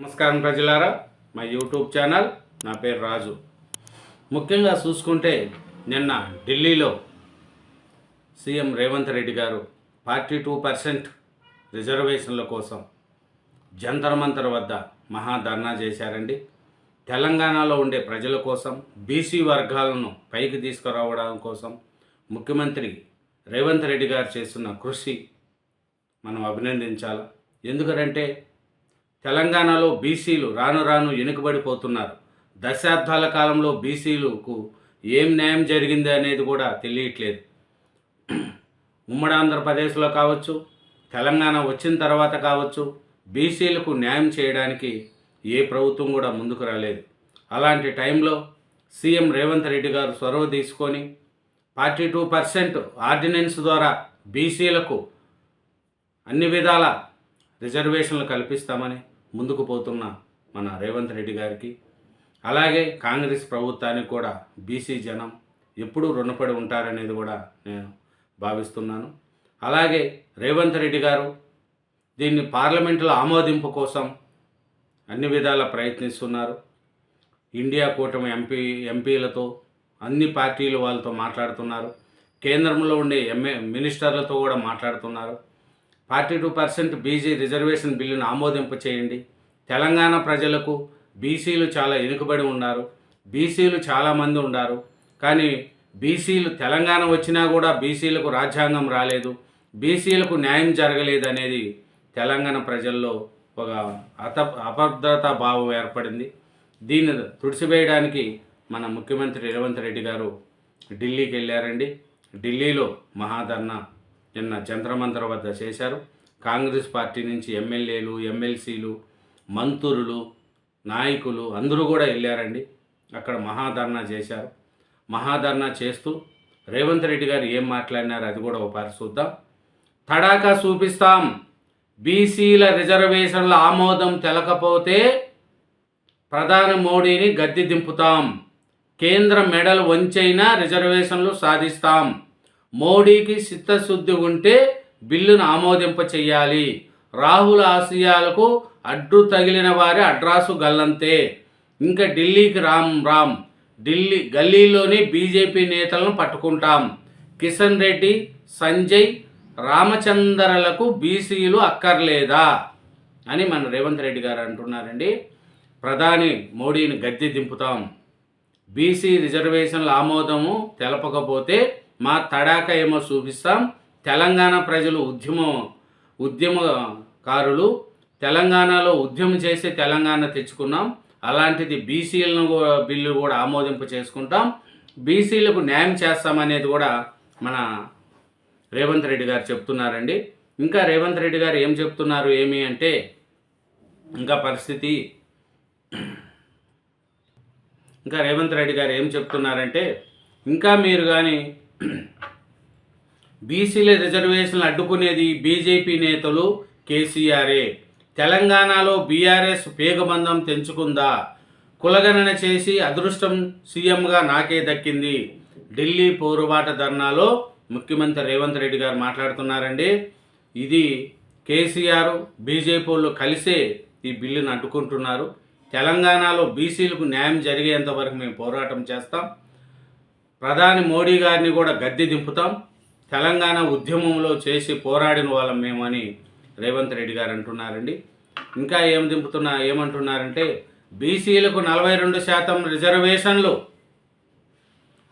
నమస్కారం ప్రజలారా మా యూట్యూబ్ ఛానల్ నా పేరు రాజు. ముఖ్యంగా చూసుకుంటే నిన్న ఢిల్లీలో సీఎం రేవంత్ రెడ్డి గారు ఫార్టీ టూ పర్సెంట్ రిజర్వేషన్ల కోసం జంతర్ మంతర్ వద్ద మహాధర్నా చేశారండి. తెలంగాణలో ఉండే ప్రజల కోసం బీసీ వర్గాలను పైకి తీసుకురావడం కోసం ముఖ్యమంత్రి రేవంత్ రెడ్డి గారు చేస్తున్న కృషి మనం అభినందించాలి? ఎందుకంటే తెలంగాణలో బీసీలు రాను రాను వెనుకబడిపోతున్నారు దశాబ్దాల కాలంలో బీసీలకు ఏం న్యాయం జరిగింది అనేది కూడా తెలియట్లేదు. ఉమ్మడి ఆంధ్రప్రదేశ్లో కావచ్చు తెలంగాణ వచ్చిన తర్వాత కావచ్చు బీసీలకు న్యాయం చేయడానికి ఏ ప్రభుత్వం కూడా ముందుకు రాలేదు. అలాంటి టైంలో సీఎం రేవంత్ రెడ్డి గారు చొరవ తీసుకొని ఫార్టీ టూ పర్సెంట్ ఆర్డినెన్స్ ద్వారా బీసీలకు అన్ని విధాల రిజర్వేషన్లు కల్పిస్తామని ముందుకు పోతున్న మన రేవంత్ రెడ్డి గారికి అలాగే కాంగ్రెస్ ప్రభుత్వానికి కూడా బీసీ జనం ఎప్పుడూ రుణపడి ఉంటారనేది కూడా నేను భావిస్తున్నాను. అలాగే రేవంత్ రెడ్డి గారు దీన్ని పార్లమెంటులో ఆమోదింపు కోసం అన్ని విధాల ప్రయత్నిస్తున్నారు. ఇండియా కూటమి ఎంపీ ఎంపీలతో అన్ని పార్టీలు వాళ్ళతో మాట్లాడుతున్నారు. కేంద్రంలో ఉండే ఎంఏ మినిస్టర్లతో కూడా మాట్లాడుతున్నారు. Forty two percent BG reservation బిల్లును ఆమోదింప చేయండి. తెలంగాణ ప్రజలకు బీసీలు చాలా వెనుకబడి ఉన్నారు. బీసీలు చాలామంది ఉన్నారు. కానీ బీసీలు తెలంగాణ వచ్చినా కూడా బీసీలకు రాజ్యాంగం రాలేదు. బీసీలకు న్యాయం జరగలేదు అనేది తెలంగాణ ప్రజల్లో ఒక అత అభద్రతా భావం ఏర్పడింది. దీన్ని తుడిచివేయడానికి మన ముఖ్యమంత్రి రేవంత్ రెడ్డి గారు ఢిల్లీకి వెళ్ళారండి. ఢిల్లీలో మహాధర్నా నిన్న చంద్రమంతర వద్ద చేశారు. కాంగ్రెస్ పార్టీ నుంచి ఎమ్మెల్యేలు ఎమ్మెల్సీలు మంత్రులు నాయకులు అందరూ కూడా వెళ్ళారండి. అక్కడ మహాధర్నా చేశారు. మహాధర్నా చేస్తూ రేవంత్ రెడ్డి గారు ఏం మాట్లాడినారు అది కూడా ఒకసారి చూద్దాం. తడాకా చూపిస్తాం. బీసీల రిజర్వేషన్ల ఆమోదం తెలకపోతే ప్రధాని మోడీని గద్దె దింపుతాం. కేంద్ర మెడల్ వంచైనా రిజర్వేషన్లు సాధిస్తాం. మోడీకి చిత్తశుద్ధి ఉంటే బిల్లును ఆమోదింప చెయ్యాలి రాహుల్ ఆశయాలకు అడ్డు తగిలిన వారి అడ్రాసు గల్లంతే. ఇంకా ఢిల్లీకి రామ్ రామ్ ఢిల్లీ గల్లీలోని బీజేపీ నేతలను పట్టుకుంటాం. కిషన్ రెడ్డి సంజయ్ రామచంద్రలకు బీసీలు అక్కర్లేదా అని మన రేవంత్ రెడ్డి గారు అంటున్నారండి. ప్రధాని మోడీని గద్దె దింపుతాం. బీసీ రిజర్వేషన్ల ఆమోదము తెలపకపోతే మా తడాక ఏమో చూపిస్తాం. తెలంగాణ ప్రజలు ఉద్యమం ఉద్యమకారులు. తెలంగాణలో ఉద్యమం చేసి తెలంగాణ తెచ్చుకున్నాం. అలాంటిది బీసీలను బిల్లు కూడా ఆమోదింపు చేసుకుంటాం. బీసీలకు న్యాయం చేస్తామనేది కూడా మన రేవంత్ రెడ్డి గారు చెప్తున్నారండి. ఇంకా రేవంత్ రెడ్డి గారు ఏం చెప్తున్నారు ఏమి అంటే ఇంకా పరిస్థితి ఇంకా రేవంత్ రెడ్డి గారు ఏం చెప్తున్నారంటే ఇంకా మీరు కానీ బీసీల రిజర్వేషన్లు అడ్డుకునేది బీజేపీ నేతలు కేసీఆరే. తెలంగాణలో బీఆర్ఎస్ పేగబంధం తెంచుకుందా? కులగణన చేసి అదృష్టం సీఎంగా నాకే దక్కింది. ఢిల్లీ పౌరుబాట ధర్నాలో ముఖ్యమంత్రి రేవంత్ రెడ్డి గారు మాట్లాడుతున్నారండి. ఇది కేసీఆర్ బీజేపీ వాళ్ళు కలిసే ఈ బిల్లును అడ్డుకుంటున్నారు. తెలంగాణలో బీసీలకు న్యాయం జరిగేంత వరకు మేము పోరాటం చేస్తాం. ప్రధాని మోడీ గారిని కూడా గద్దె దింపుతాం. తెలంగాణ ఉద్యమంలో చేసి పోరాడిన వాళ్ళం మేమని రేవంత్ రెడ్డి గారు అంటున్నారండి. ఇంకా ఏం దింపుతున్నా ఏమంటున్నారంటే బీసీలకు నలభై రెండు శాతం రిజర్వేషన్లు.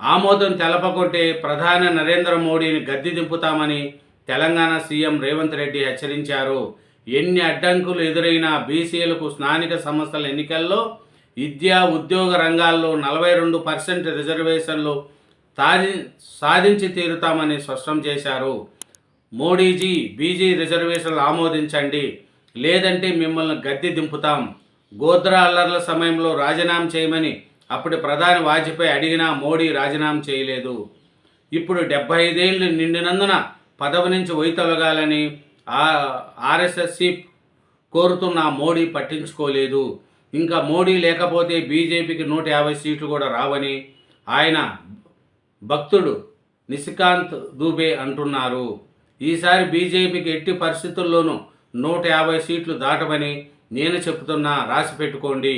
ఆమోదం తెలపకుంటే ప్రధాని నరేంద్ర మోడీని గద్దె దింపుతామని తెలంగాణ సీఎం రేవంత్ రెడ్డి హెచ్చరించారు. ఎన్ని అడ్డంకులు ఎదురైనా బీసీలకు స్థానిక సంస్థల ఎన్నికల్లో విద్యా ఉద్యోగ రంగాల్లో నలభై రెండు పర్సెంట్ రిజర్వేషన్లు సాధి సాధించి తీరుతామని స్పష్టం చేశారు. మోడీజీ బీజీ రిజర్వేషన్లు ఆమోదించండి. లేదంటే మిమ్మల్ని గద్దె దింపుతాం. గోద్రా అల్లర్ల సమయంలో రాజీనామా చేయమని అప్పుడు ప్రధాని వాజ్పేయి అడిగినా మోడీ రాజీనామా చేయలేదు. ఇప్పుడు డెబ్బై ఐదేళ్ళు నిండినందున పదవి నుంచి వైతొలగాలని ఆ ఆర్ఎస్ఎస్సి కోరుతున్న మోడీ పట్టించుకోలేదు. ఇంకా మోడీ లేకపోతే బీజేపీకి నూట యాభై సీట్లు కూడా రావని ఆయన భక్తుడు నిశికాంత్ దూబే అంటున్నారు. ఈసారి బీజేపీకి ఎట్టి పరిస్థితుల్లోనూ నూట యాభై సీట్లు దాటమని నేను చెప్తున్నా రాసి పెట్టుకోండి.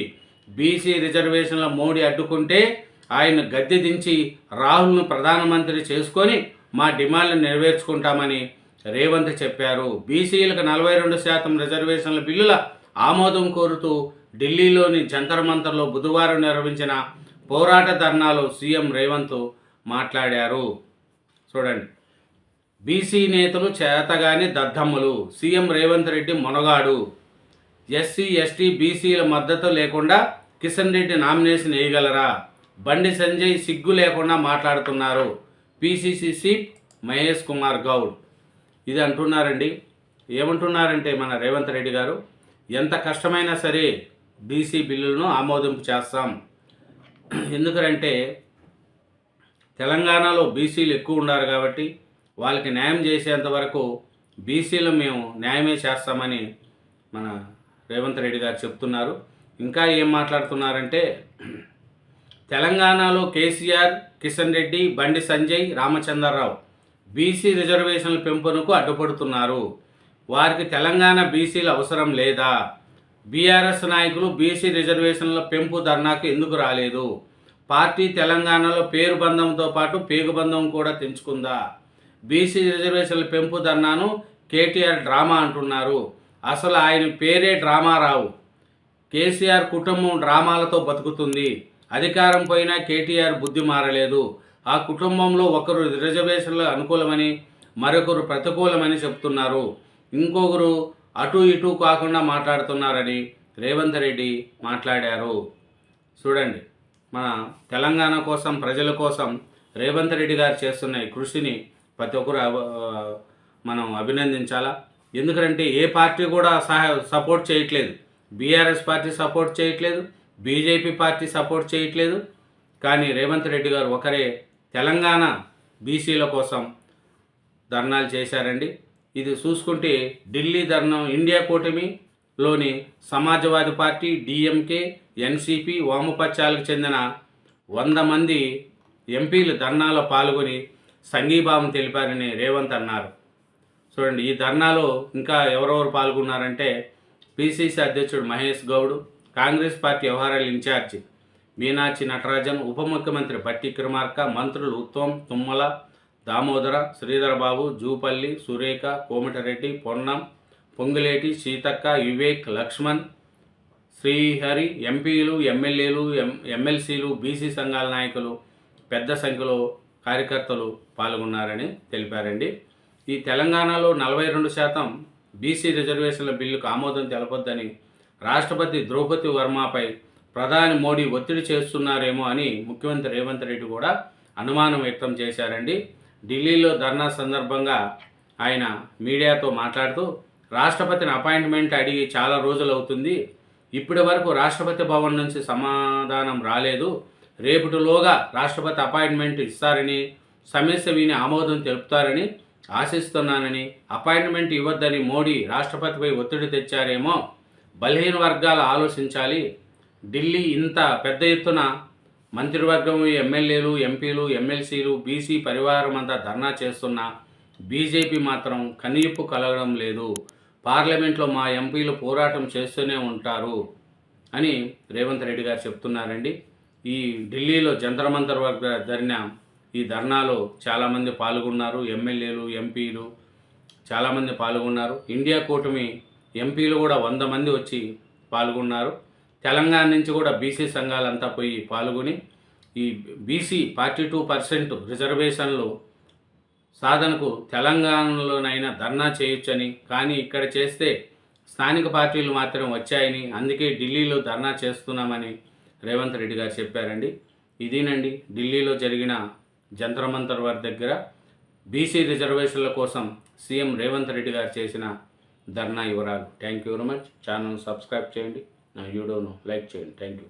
బీసీ రిజర్వేషన్ల మోడీ అడ్డుకుంటే ఆయన గద్దె దించి రాహుల్ను ప్రధానమంత్రి చేసుకొని మా డిమాండ్లు నెరవేర్చుకుంటామని రేవంత్ చెప్పారు. బీసీలకు నలభై రెండు శాతం రిజర్వేషన్ల బిల్లుల ఆమోదం కోరుతూ ఢిల్లీలోని జంతర్ మంతర్లో బుధవారం నిర్వహించిన పోరాట ధర్నాలో సీఎం రేవంత్ మాట్లాడారు. చూడండి. బీసీ నేతలు చేతగాని దద్దమ్మలు. CM Revanth Reddy Monagadu. SC ST బీసీల మద్దతు లేకుండా కిషన్ రెడ్డి నామినేషన్ వేయగలరా? బండి సంజయ్ సిగ్గు లేకుండా మాట్లాడుతున్నారు. PCC chief Mahesh Kumar Goud. ఇది అంటున్నారండి. ఏమంటున్నారంటే మన రేవంత్ రెడ్డి గారు ఎంత కష్టమైనా సరే బీసీ బిల్లులను ఆమోదింపు చేస్తాం. ఎందుకంటే తెలంగాణలో బీసీలు ఎక్కువ ఉన్నారు కాబట్టి వాళ్ళకి న్యాయం చేసేంత వరకు బీసీలు మేము న్యాయమే చేస్తామని మన రేవంత్ రెడ్డి గారు చెప్తున్నారు. ఇంకా ఏం మాట్లాడుతున్నారంటే తెలంగాణలో కేసీఆర్ కిషన్ రెడ్డి బండి సంజయ్ రామచంద్రరావు బీసీ రిజర్వేషన్ల పెంపునకు అడ్డుపడుతున్నారు. వారికి తెలంగాణ బీసీలు అవసరం లేదా? బీఆర్ఎస్ నాయకులు బీసీ రిజర్వేషన్ల పెంపు ధర్నాకు ఎందుకు రాలేదు? పార్టీ తెలంగాణలో పేరు బంధంతో పాటు పేగు బంధం కూడా తెంచుకుందా? బీసీ రిజర్వేషన్ల పెంపు ధర్నాను కేటీఆర్ డ్రామా అంటున్నారు. అసలు ఆయన పేరే డ్రామారావు కేసీఆర్ కుటుంబం డ్రామాలతో బతుకుతుంది. అధికారం పోయినా కేటీఆర్ బుద్ధి మారలేదు. ఆ కుటుంబంలో ఒకరు రిజర్వేషన్లు అనుకూలమని మరొకరు ప్రతికూలమని చెప్తున్నారు. ఇంకొకరు అటు ఇటు కాకుండా మాట్లాడుతున్నారని రేవంత్ రెడ్డి మాట్లాడారు. చూడండి. మన తెలంగాణ కోసం ప్రజల కోసం రేవంత్ రెడ్డి గారు చేస్తున్న ఈ కృషిని ప్రతి ఒక్కరు మనం అభినందించాలా? ఎందుకంటే ఏ పార్టీ కూడా సహాయ సపోర్ట్ చేయట్లేదు. బీఆర్ఎస్ పార్టీ సపోర్ట్ చేయట్లేదు. బీజేపీ పార్టీ సపోర్ట్ చేయట్లేదు. కానీ రేవంత్ రెడ్డి గారు ఒకరే. తెలంగాణ బీసీల కోసం ధర్నాలు చేశారండి. ఇది చూసుకుంటే ఢిల్లీ ధర్నం ఇండియా లోని సమాజవాది పార్టీ డిఎంకే ఎన్సిపి వామపక్షాలకు చెందిన వంద మంది ఎంపీలు ధర్నాలో పాల్గొని సంఘీభావం తెలిపారని రేవంత్ అన్నారు. చూడండి ఈ ధర్నాలో ఇంకా ఎవరెవరు పాల్గొన్నారంటే పిసిసి అధ్యక్షుడు మహేష్ గౌడ్ కాంగ్రెస్ పార్టీ వ్యవహారాల ఇన్ఛార్జి మీనాక్షి నటరాజన్ ఉప ముఖ్యమంత్రి బట్టి క్రిమార్క మంత్రులు ఉత్తమ్ తుమ్మల దామోదర శ్రీధరబాబు జూపల్లి సురేఖ కోమటిరెడ్డి పొన్నం పొంగులేటి సీతక్క వివేక్ లక్ష్మణ్ శ్రీహరి ఎంపీలు ఎమ్మెల్యేలు ఎం ఎమ్మెల్సీలు బీసీ సంఘాల నాయకులు పెద్ద సంఖ్యలో కార్యకర్తలు పాల్గొన్నారని తెలిపారండి. ఈ తెలంగాణలో నలభై రెండు శాతం బీసీ రిజర్వేషన్ల బిల్లుకు ఆమోదం తెలపొద్దని రాష్ట్రపతి ద్రౌపది వర్మపై ప్రధాని మోడీ ఒత్తిడి చేస్తున్నారేమో అని ముఖ్యమంత్రి రేవంత్ రెడ్డి కూడా అనుమానం వ్యక్తం చేశారండి. ఢిల్లీలో ధర్నా సందర్భంగా ఆయన మీడియాతో మాట్లాడుతూ రాష్ట్రపతిని అపాయింట్మెంట్ అడిగి చాలా రోజులు అవుతుంది. ఇప్పటి వరకు రాష్ట్రపతి భవన్ నుంచి సమాధానం రాలేదు. రేపటిలోగా రాష్ట్రపతి అపాయింట్మెంట్ ఇస్తారని సమస్య విని ఆమోదం తెలుపుతారని ఆశిస్తున్నానని అపాయింట్మెంట్ ఇవ్వద్దని మోడీ రాష్ట్రపతిపై ఒత్తిడి తెచ్చారేమో బలహీన వర్గాలు ఆలోచించాలి. ఢిల్లీ ఇంత పెద్ద ఎత్తున మంత్రివర్గం ఎమ్మెల్యేలు ఎంపీలు ఎమ్మెల్సీలు బీసీ పరివారం అంతా ధర్నా చేస్తున్న బీజేపీ మాత్రం కనీపు కలగడం లేదు. పార్లమెంట్లో మా ఎంపీలు పోరాటం చేస్తూనే ఉంటారు అని రేవంత్ రెడ్డి గారు చెప్తున్నారండి. ఈ ఢిల్లీలో జంతర్ మంతర్ వద్ద జరిగిన ఈ ధర్నాలో చాలామంది పాల్గొన్నారు. ఎమ్మెల్యేలు ఎంపీలు చాలామంది పాల్గొన్నారు. ఇండియా కూటమి ఎంపీలు కూడా వంద మంది వచ్చి పాల్గొన్నారు. తెలంగాణ నుంచి కూడా బీసీ సంఘాలంతా పోయి పాల్గొని ఈ బీసీ ఫార్టీ టూ పర్సెంట్ రిజర్వేషన్లు సాధనకు తెలంగాణలోనైనా ధర్నా చేయొచ్చని కానీ ఇక్కడ చేస్తే స్థానిక పార్టీలు మాత్రం వచ్చాయని అందుకే ఢిల్లీలో ధర్నా చేస్తున్నామని రేవంత్ రెడ్డి గారు చెప్పారండి. ఇదేనండి ఢిల్లీలో జరిగిన జంతర్ మంతర్ వారి దగ్గర బీసీ రిజర్వేషన్ల కోసం సీఎం రేవంత్ రెడ్డి గారు చేసిన ధర్నా వివరాలు. Thank you very much. Channel subscribe చేయండి. నా వీడియోను లైక్ చేయండి. Thank you.